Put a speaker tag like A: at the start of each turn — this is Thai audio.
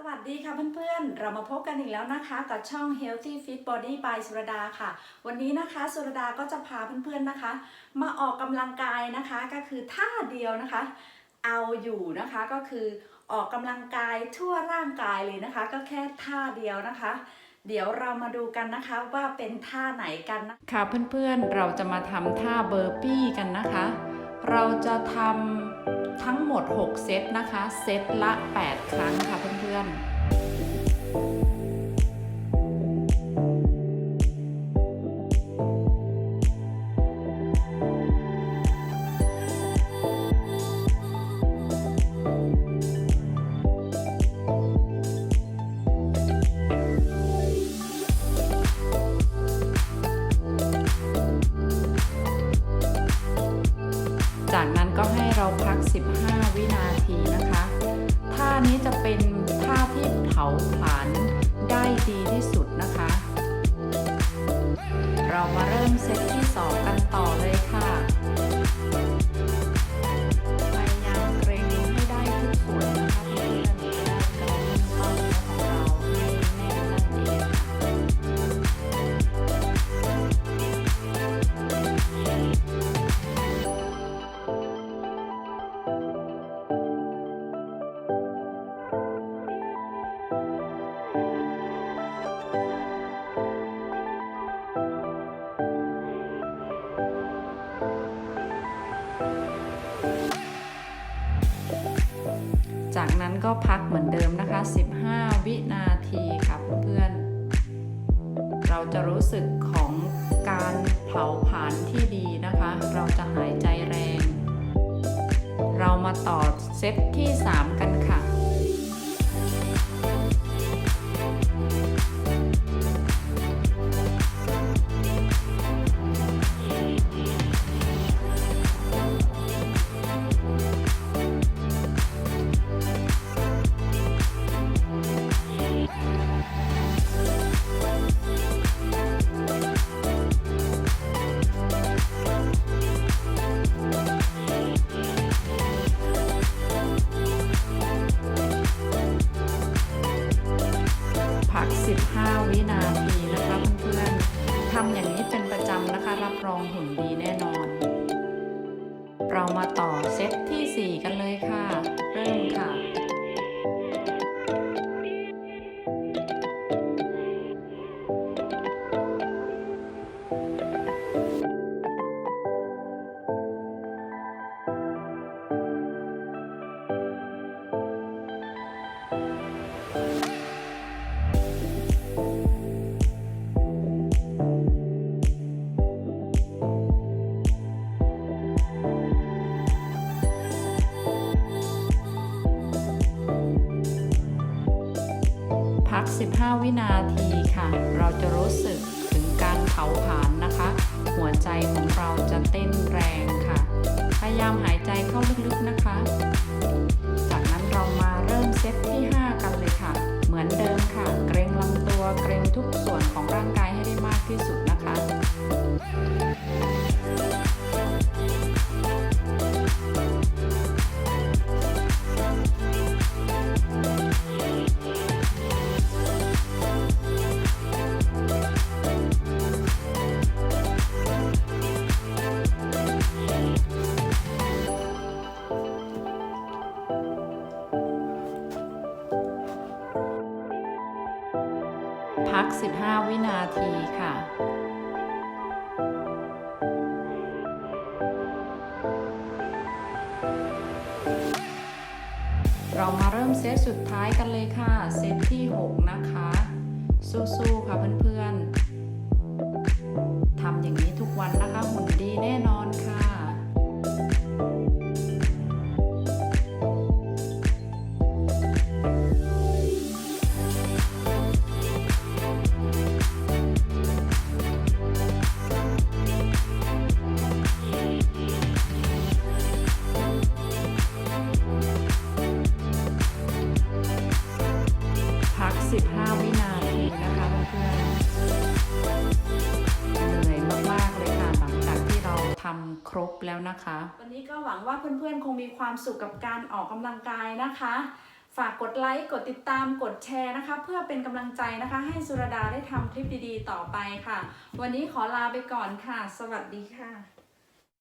A: สวัสดีค่ะเพื่อนๆ เรามาพบกันอีกแล้วนะคะกับช่อง Healthy Fit Body by สุรดาค่ะ วันนี้นะคะสุรดาก็จะพาเพื่อนๆนะคะ มาออกกำลังกายนะคะก็คือท่าเดียวนะคะ เอาอยู่นะคะก็คือออกกำลังกายทั่วร่างกายเลยนะคะ ก็แค่ท่าเดียวนะคะ เดี๋ยวเรามาดูกันนะคะว่าเป็นท่าไหนกันนะค่ะเพื่อนๆเราจะมาทำท่าเบอร์ปี้กันนะคะ เราจะทำทั้งหมด 6 เซตนะคะ เซตละ 8 ครั้งค่ะเพื่อนๆ จากนั้นก็ให้เราพัก 15 วินาทีนะคะ ท่านี้จะเป็นท่าที่เผาผลาญได้ดีที่สุดนะคะ เรามาเริ่มเซตที่ 2 กันต่อเลย จากนั้นก็พักเหมือนเดิมนะคะ 15 วินาทีค่ะเพื่อนๆ เราจะรู้สึกของการเผาผลาญที่ดีนะคะ เราจะหายใจแรง เรามาต่อเซตที่ 3 กันค่ะ วินาทีนะคะเพื่อนๆทำอย่างนี้เป็นประจำนะคะ รับรองหุ่นดีแน่นอน เรามาต่อเซตที่ 4 กันเลยค่ะ เริ่มค่ะ 15วินาทีค่ะ เราจะรู้สึกถึงการเผาผลาญนะคะ หัวใจของเราจะเต้นแรงค่ะ พยายามหายใจเข้าลึกๆนะคะ ก 15 วินาทีค่ะ เรามาเริ่มเซตสุดท้ายกันเลยค่ะ เซตที่ 6 นะคะ สู้ๆค่ะเพื่อนๆทำอย่างนี้ทุกวันนะคะหุ่นดีแน่นอนค่ะ ครบแล้วนะคะ วันนี้ก็หวังว่าเพื่อนๆ คงมีความสุขกับการออกกำลังกายนะคะ ฝากกดไลค์ กดติดตาม กดแชร์นะคะ เพื่อเป็นกำลังใจนะคะ ให้สุรดาได้ทำคลิปดีๆ ต่อไปค่ะ วันนี้ขอลาไปก่อนค่ะ สวัสดีค่ะ